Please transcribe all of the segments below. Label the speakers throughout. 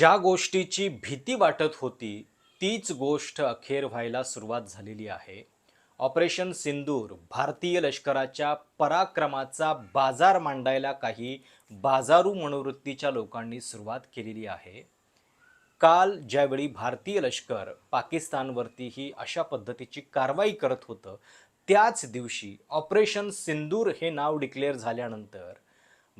Speaker 1: ज्या गोष्टीची भीती वाटत होती तीच गोष्ट अखेर व्हायला सुरुवात झालेली आहे. ऑपरेशन सिंदूर भारतीय लष्कराच्या पराक्रमाचा बाजार मांडायला काही बाजारू मनोवृत्तीच्या लोकांनी सुरुवात केलेली आहे. काल ज्यावेळी भारतीय लष्कर पाकिस्तानवरतीही अशा पद्धतीची कारवाई करत होतं त्याच दिवशी ऑपरेशन सिंदूर हे नाव डिक्लेअर झाल्यानंतर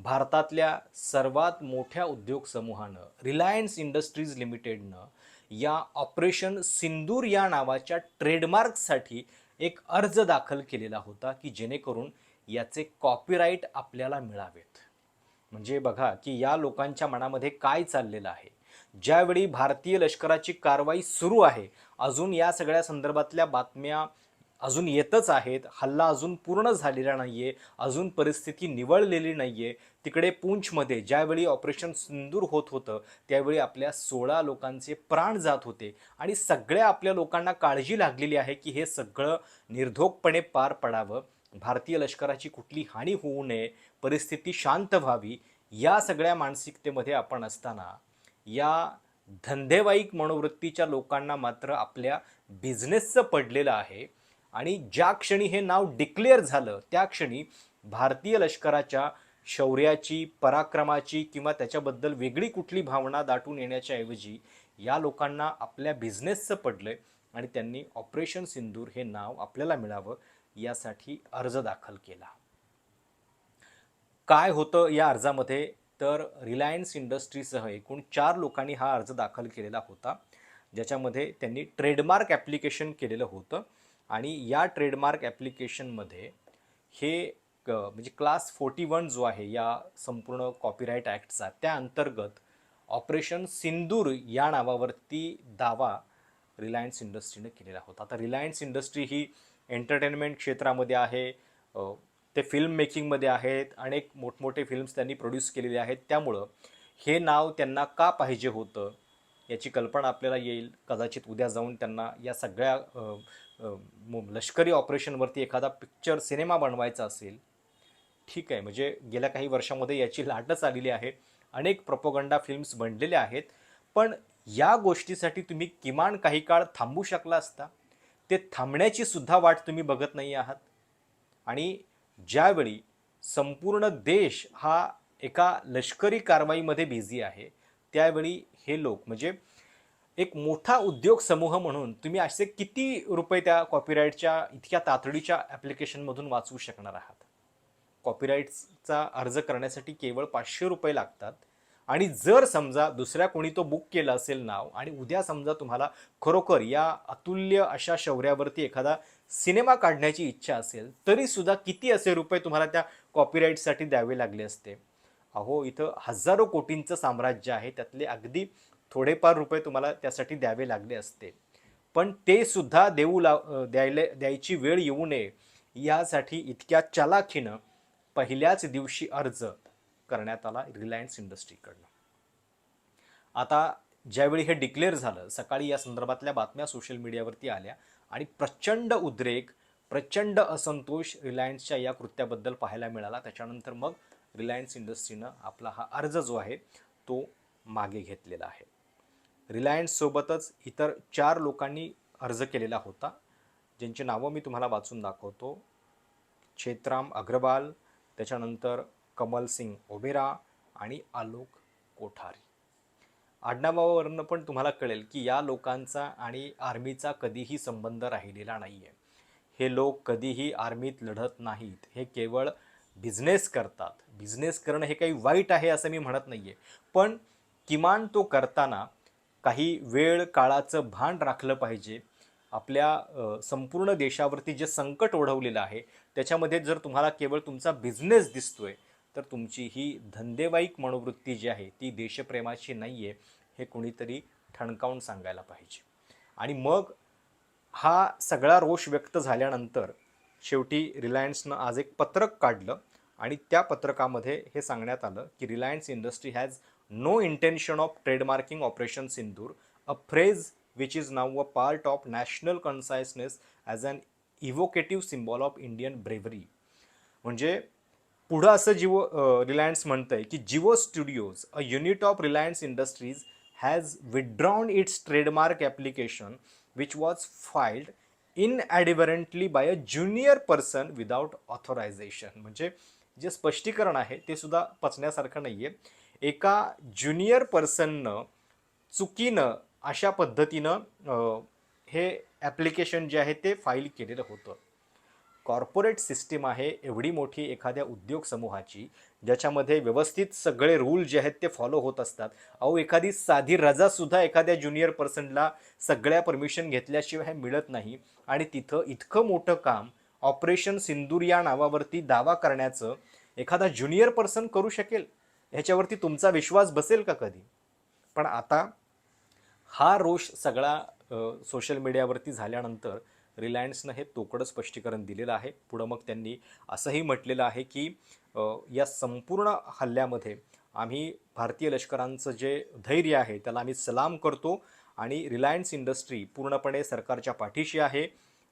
Speaker 1: भारतातल्या सर्वात मोठ्या उद्योग समूहानं रिलायन्स इंडस्ट्रीज लिमिटेडनं या ऑपरेशन सिंदूर या नावाच्या ट्रेडमार्कसाठी एक अर्ज दाखल केलेला होता की जेणेकरून याचे कॉपीराईट आपल्याला मिळावेत. म्हणजे बघा की या लोकांच्या मनामध्ये काय चाललेलं आहे. ज्यावेळी भारतीय लष्कराची कारवाई सुरू आहे अजून या सगळ्या संदर्भातल्या बातम्या अजून येतच आहेत. हल्ला अजून पूर्ण झालेला नाही आहे अजून परिस्थिती निवळलेली नाही आहे तिकडे पूंछमध्ये ज्यावेळी ऑपरेशन सिंदूर होत होतं त्यावेळी आपल्या सोळा लोकांचे प्राण जात होते. आणि सगळ्या आपल्या लोकांना काळजी लागलेली आहे की हे सगळं निर्धोकपणे पार पडावं. भारतीय लष्कराची कुठली हानी होऊ नये. परिस्थिती शांत व्हावी. या सगळ्या मानसिकतेमध्ये आपण असताना या धंदेवाईक मनोवृत्तीच्या लोकांना मात्र आपल्या बिझनेसचं पडलेलं आहे. आणि ज्या क्षणी हे नाव डिक्लेअर झालं त्या क्षणी भारतीय लष्कराच्या शौर्याची पराक्रमाची किंवा त्याच्याबद्दल वेगळी कुठली भावना दाटून येण्याच्या ऐवजी या लोकांना आपल्या बिझनेसचं पडलंय आणि त्यांनी ऑपरेशन सिंदूर हे नाव आपल्याला मिळावं यासाठी अर्ज दाखल केला. काय होतं या अर्जामध्ये? तर रिलायन्स इंडस्ट्रीसह एकूण चार लोकांनी हा अर्ज दाखल केलेला होता ज्याच्यामध्ये त्यांनी ट्रेडमार्क ॲप्लिकेशन केलेलं होतं. आणि या ट्रेडमार्क ॲप्लिकेशनमध्ये हे क म्हणजे क्लास फोर्टी वन जो आहे या संपूर्ण कॉपीराईट ॲक्टचा त्या अंतर्गत ऑपरेशन सिंदूर या नावावरती दावा रिलायन्स इंडस्ट्रीने केलेला होता. आता रिलायन्स इंडस्ट्री ही एंटरटेनमेंट क्षेत्रामध्ये आहे ते फिल्म मेकिंगमध्ये आहेत अनेक मोठमोठे फिल्म्स त्यांनी प्रोड्यूस केलेले आहेत. त्यामुळं हे नाव त्यांना का पाहिजे होतं याची कल्पना आपल्याला येईल. कदाचित उद्या जाऊन त्यांना या सगळ्या लष्करी ऑपरेशनवरती एखादा पिक्चर सिनेमा बनवायचा असेल ठीक आहे. म्हणजे गेल्या काही वर्षामध्ये याची लाटच आलेली आहे. अनेक प्रोपोगंडा फिल्म्स बनलेल्या आहेत. पण या गोष्टीसाठी तुम्ही किमान काही काळ थांबू शकला असता. ते थांबण्याची सुद्धा वाट तुम्ही बघत नाही आहात. आणि ज्यावेळी संपूर्ण देश हा एका लष्करी कारवाईमध्ये बिझी आहे त्यावेळी हे लोक म्हणजे एक मोठा उद्योग समूह म्हणून तुम्ही असे किती रुपये त्या कॉपीराईटच्या इतक्या तातडीच्या ॲप्लिकेशनमधून वाचवू शकणार आहात? कॉपीराईटचा अर्ज करण्यासाठी केवळ पाचशे रुपये लागतात. आणि जर समजा दुसऱ्या कोणी तो बुक केला असेल नाव आणि उद्या समजा तुम्हाला खरोखर या अतुल्य अशा शौर्यावरती एखादा सिनेमा काढण्याची इच्छा असेल तरीसुद्धा किती असे रुपये तुम्हाला त्या कॉपीराईटसाठी द्यावे लागले असते? अहो इथं हजारो कोटींचं साम्राज्य आहे. त्यातले अगदी थोडेफार रुपये तुम्हाला त्यासाठी द्यावे लागले असते. पण ते सुद्धा देऊ ला द्यायला द्यायची वेळ येऊ नये यासाठी इतक्या चालाखीनं पहिल्याच दिवशी अर्ज करण्यात आला रिलायन्स इंडस्ट्रीकडनं. आता ज्यावेळी हे डिक्लेअर झालं सकाळी या संदर्भातल्या बातम्या सोशल मीडियावरती आल्या आणि प्रचंड उद्रेक प्रचंड असंतोष रिलायन्सच्या या कृत्याबद्दल पाहायला मिळाला त्याच्यानंतर मग रिलायन्स इंडस्ट्रीनं आपला हा अर्ज जो आहे तो मागे घेतलेला आहे. रिलायन्ससोबतच इतर चार लोकांनी अर्ज केलेला होता ज्यांची नावं मी तुम्हाला वाचून दाखवतो. क्षेत्राम अग्रवाल त्याच्यानंतर कमल सिंग ओबेरा आणि आलोक कोठारी. आडनावावरनं पण तुम्हाला कळेल की या लोकांचा आणि आर्मीचा कधीही संबंध राहिलेला नाही आहे हे लोक कधीही आर्मीत लढत नाहीत. हे केवळ बिझनेस करतात. बिझनेस करणं हे काही वाईट आहे असं मी म्हणत नाही आहे पण किमान तो करताना काही वेळ काळाचं भान राखलं पाहिजे. आपल्या संपूर्ण देशावरती जे संकट ओढवलेलं आहे त्याच्यामध्ये जर तुम्हाला केवळ तुमचा बिझनेस दिसतोय तर तुमची ही धंदेवाईक मनोवृत्ती जी आहे ती देशप्रेमाची नाही आहे हे कुणीतरी ठणकावून सांगायला पाहिजे. आणि मग हा सगळा रोष व्यक्त झाल्यानंतर शेवटी रिलायन्सनं आज एक पत्रक काढलं आणि त्या पत्रकामध्ये हे सांगण्यात आलं की Reliance industry has no intention of trademarking operation Sindoor a phrase which is now a part of national consciousness as an evocative symbol of Indian bravery म्हणजे पुढं असं जिओ रिलायन्स म्हणतं आहे की Jio Studios a unit of Reliance Industries has withdrawn its trademark application which was filed inadvertently by a junior person without authorization म्हणजे जे स्पष्टीकरण आहे ते सुद्धा पचण्यासारखं नाही आहे एका ज्युनियर पर्सननं चुकीनं अशा पद्धतीनं हे ॲप्लिकेशन जे आहे ते फाईल केलेलं होतं. कॉर्पोरेट सिस्टीम आहे एवढी मोठी एखाद्या उद्योग समूहाची ज्याच्यामध्ये व्यवस्थित सगळे रूल जे आहेत ते फॉलो होत असतात. अहो एखादी साधी रजासुद्धा एखाद्या ज्युनियर पर्सनला सगळ्या परमिशन घेतल्याशिवाय मिळत नाही आणि तिथं इतकं मोठं काम ऑपरेशन सिंदूर या नावावरती दावा करण्याचं एखादा ज्युनियर पर्सन करू शकेल? ह्याच्यावरती तुमचा विश्वास बसेल का कधी? पण आता हा रोष सगळा सोशल मीडियावरती झाल्यानंतर रिलायन्सनं हे तोकडं स्पष्टीकरण दिलेलं आहे. पुढं मग त्यांनी असंही म्हटलेलं आहे की या संपूर्ण हल्ल्यामध्ये आम्ही भारतीय लष्करांचं जे धैर्य आहे त्याला आम्ही सलाम करतो आणि रिलायन्स इंडस्ट्री पूर्णपणे सरकारच्या पाठीशी आहे.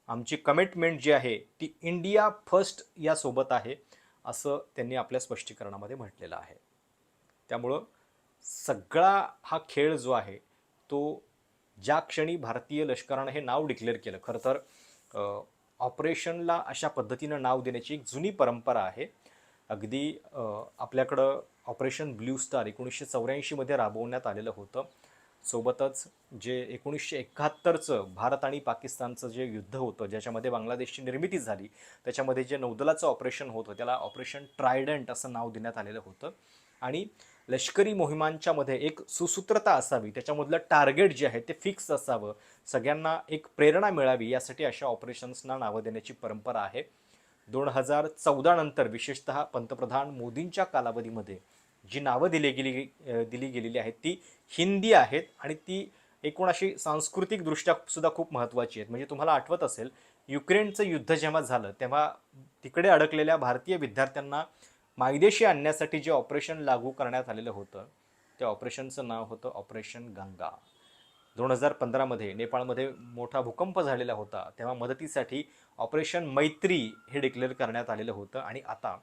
Speaker 1: आमची कमिटमेंट जी आहे ती इंडिया फर्स्ट यासोबत आहे असं त्यांनी आपल्या स्पष्टीकरणामध्ये म्हटलेलं आहे. त्यामुळं सगळा हा खेळ जो आहे तो ज्या क्षणी भारतीय लष्करानं हे नाव डिक्लेअर केलं खरं तर ऑपरेशनला अशा पद्धतीनं नाव देण्याची एक जुनी परंपरा आहे. अगदी आपल्याकडं ऑपरेशन ब्ल्यू स्टार एकोणीसशे चौऱ्याऐंशीमध्ये राबवण्यात आलेलं होतं. सोबतच जे एकोणीसशे एकाहत्तरचं भारत आणि पाकिस्तानचं जे युद्ध होतं ज्याच्यामध्ये बांगलादेशची निर्मिती झाली त्याच्यामध्ये जे नौदलाचं ऑपरेशन होतं त्याला ऑपरेशन ट्रायडंट असं नाव देण्यात आलेलं होतं. आणि लष्करी मोहिमांच्या मध्ये एक सुसूत्रता असावी त्याच्यामधलं टार्गेट जे आहे ते फिक्स असावं. सगळ्यांना एक प्रेरणा मिळावी यासाठी अशा ऑपरेशन्सना नावं देण्याची परंपरा आहे. दोन हजार चौदा नंतर विशेषतः पंतप्रधान मोदींच्या कालावधीमध्ये जी नावं दिली गेली दिली गेलेली आहेत ती हिंदी आहेत आणि ती एकूण अशी सांस्कृतिकदृष्ट्या सुद्धा खूप महत्त्वाची आहेत. म्हणजे तुम्हाला आठवत असेल युक्रेनचं युद्ध जेव्हा झालं तेव्हा तिकडे अडकलेल्या भारतीय विद्यार्थ्यांना मायदेशी आणण्यासाठी जे ऑपरेशन लागू करण्यात आलेलं होतं त्या ऑपरेशनचं नाव होतं ऑपरेशन गंगा. दोन हजार पंधरामध्ये नेपाळमध्ये मोठा भूकंप झालेला होता तेव्हा मदतीसाठी ऑपरेशन मैत्री हे डिक्लेअर करण्यात आलेलं होतं आणि आता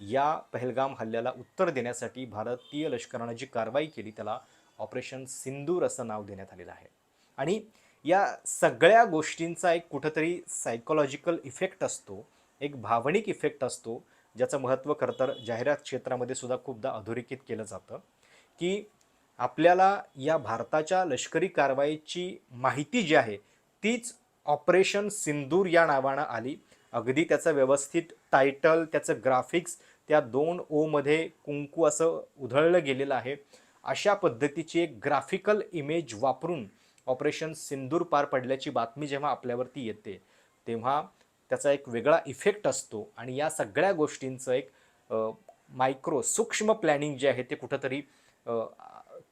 Speaker 1: या पहलगाम हल्ल्याला उत्तर देण्यासाठी भारतीय लष्करानं जी कारवाई केली त्याला ऑपरेशन सिंदूर असं नाव देण्यात आलेलं आहे. आणि या सगळ्या गोष्टींचा एक कुठंतरी सायकोलॉजिकल इफेक्ट असतो एक भावनिक इफेक्ट असतो ज्याचं महत्त्व खरं तर जाहिरात क्षेत्रामध्ये सुद्धा खूपदा अधोरेखित केलं जातं की आपल्याला या भारताच्या लष्करी कारवाईची माहिती जी आहे तीच ऑपरेशन सिंदूर या नावानं आली. अगदी त्याचं व्यवस्थित टायटल त्याचं ग्राफिक्स त्या दोन ओमध्ये कुंकू असं उधळलं गेलेलं आहे. अशा पद्धतीची एक ग्राफिकल इमेज वापरून ऑपरेशन सिंदूर पार पडल्याची बातमी जेव्हा आपल्यावरती येते तेव्हा त्याचा एक वेगळा इफेक्ट असतो. आणि या सगळ्या गोष्टींचं एक मायक्रो सूक्ष्म प्लॅनिंग जे आहे ते कुठंतरी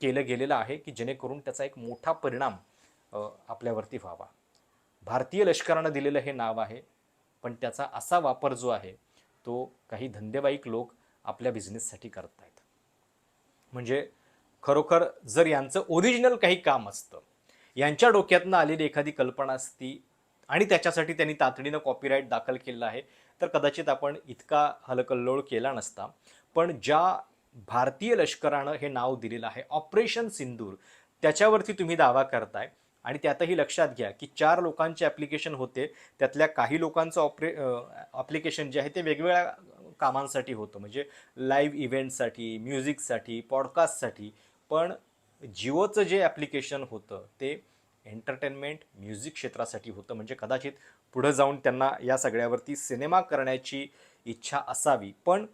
Speaker 1: केलं गेलेलं आहे की जेणेकरून त्याचा एक मोठा परिणाम आपल्यावरती व्हावा. भारतीय लष्करानं दिलेलं हे नाव आहे पण त्याचा असा वापर जो आहे तो काही धंदेवाईक लोक आपल्या बिझनेससाठी करत आहेत म्हणजे खरोखर जर यांचं ओरिजिनल काही काम असतं यांच्या डोक्यातनं आलेली एखादी कल्पना असती आणि त्याच्यासाठी त्यांनी तातडीनं कॉपीराईट दाखल केलं आहे. तर कदाचित आपण इतका हलकल्लोळ केला नसता. पण ज्या भारतीय लष्करानं हे नाव दिलेलं आहे ऑपरेशन सिंदूर त्याच्यावरती तुम्ही दावा करताय. आणि त्यातही लक्षात घ्या की चार लोकांचे ॲप्लिकेशन होते. त्यातल्या काही लोकांचं ऑपरे ॲप्लिकेशन जे आहे ते वेगवेगळ्या कामांसाठी होतं. म्हणजे लाईव्ह इव्हेंटसाठी म्युझिकसाठी पॉडकास्टसाठी पण जिओचं जे ॲप्लिकेशन होतं ते एंटरटेनमेंट म्युझिक क्षेत्रासाठी होतं. म्हणजे कदाचित पुढं जाऊन त्यांना या सगळ्यावरती सिनेमा करण्याची इच्छा असावी. पण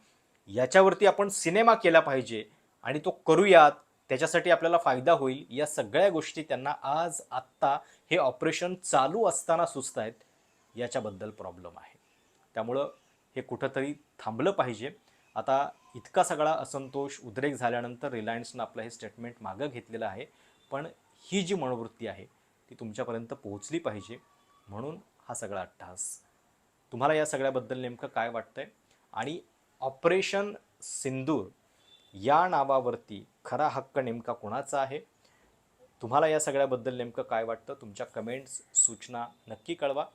Speaker 1: याच्यावरती आपण सिनेमा केला पाहिजे आणि तो करूयात त्याच्यासाठी आपल्याला फायदा होईल या सगळ्या गोष्टी त्यांना आज आत्ता हे ऑपरेशन चालू असताना सुचत आहेत. याच्याबद्दल प्रॉब्लेम आहे. त्यामुळं हे कुठंतरी थांबलं पाहिजे. आता इतका सगळा असंतोष उद्रेक झाल्यानंतर रिलायन्सनं आपलं हे स्टेटमेंट मागं घेतलेलं आहे. पण ही जी मनोवृत्ती आहे ती तुमच्यापर्यंत पोहोचली पाहिजे म्हणून हा सगळा अट्टहास. तुम्हाला या सगळ्याबद्दल नेमकं काय वाटतंय? आणि ऑपरेशन सिंदूर या नावावरती खरा हक्क नेमका कोणाचा आहे? तुम्हाला या सगळ्याबद्दल नेमकं काय वाटतं? तुमच्या कमेंट्स सूचना नक्की कळवा.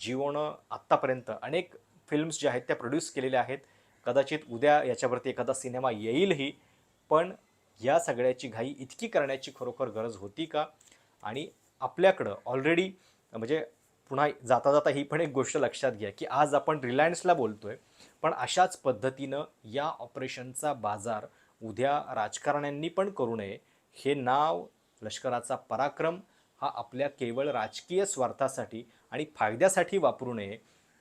Speaker 1: जिओनं आत्तापर्यंत अनेक फिल्म्स ज्या आहेत त्या प्रोड्यूस केलेल्या आहेत. कदाचित उद्या याच्यावरती एखादा सिनेमा येईलही पण या सगळ्याची घाई इतकी करण्याची खरोखर गरज होती का? आणि आपल्याकडं ऑलरेडी म्हणजे पुन्हा जाता जाता ही पण एक गोष्ट लक्षात घ्या की आज आपण रिलायन्सला बोलतोय पण अशाच पद्धतीनं या ऑपरेशनचा बाजार उद्या राजकारण्यांनी पण करू नये हे नाव लष्कराचा पराक्रम हा आपल्या केवळ राजकीय स्वार्थासाठी आणि फायद्यासाठी वापरू नये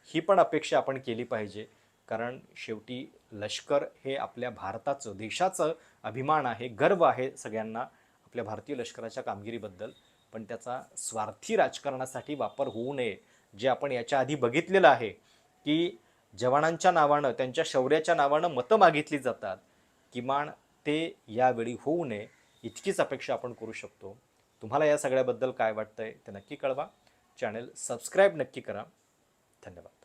Speaker 1: ही पण अपेक्षा आपण केली पाहिजे. कारण शेवटी लष्कर हे आपल्या भारताचं देशाचं अभिमान आहे गर्व आहे सगळ्यांना आपल्या भारतीय लष्कराच्या कामगिरीबद्दल. पण त्याचा स्वार्थी राजकारणासाठी वापर होऊ नये जे आपण याच्या आधी बघितलेलं आहे की जवानांच्या नावानं त्यांच्या शौर्याच्या नावानं मतं मागितली जातात. किमान ते यावेळी होऊ नये इतकीच अपेक्षा आपण करू शकतो. तुम्हाला या सगळ्याबद्दल काय वाटतंय ते नक्की कळवा. चॅनल सबस्क्राईब नक्की करा. धन्यवाद.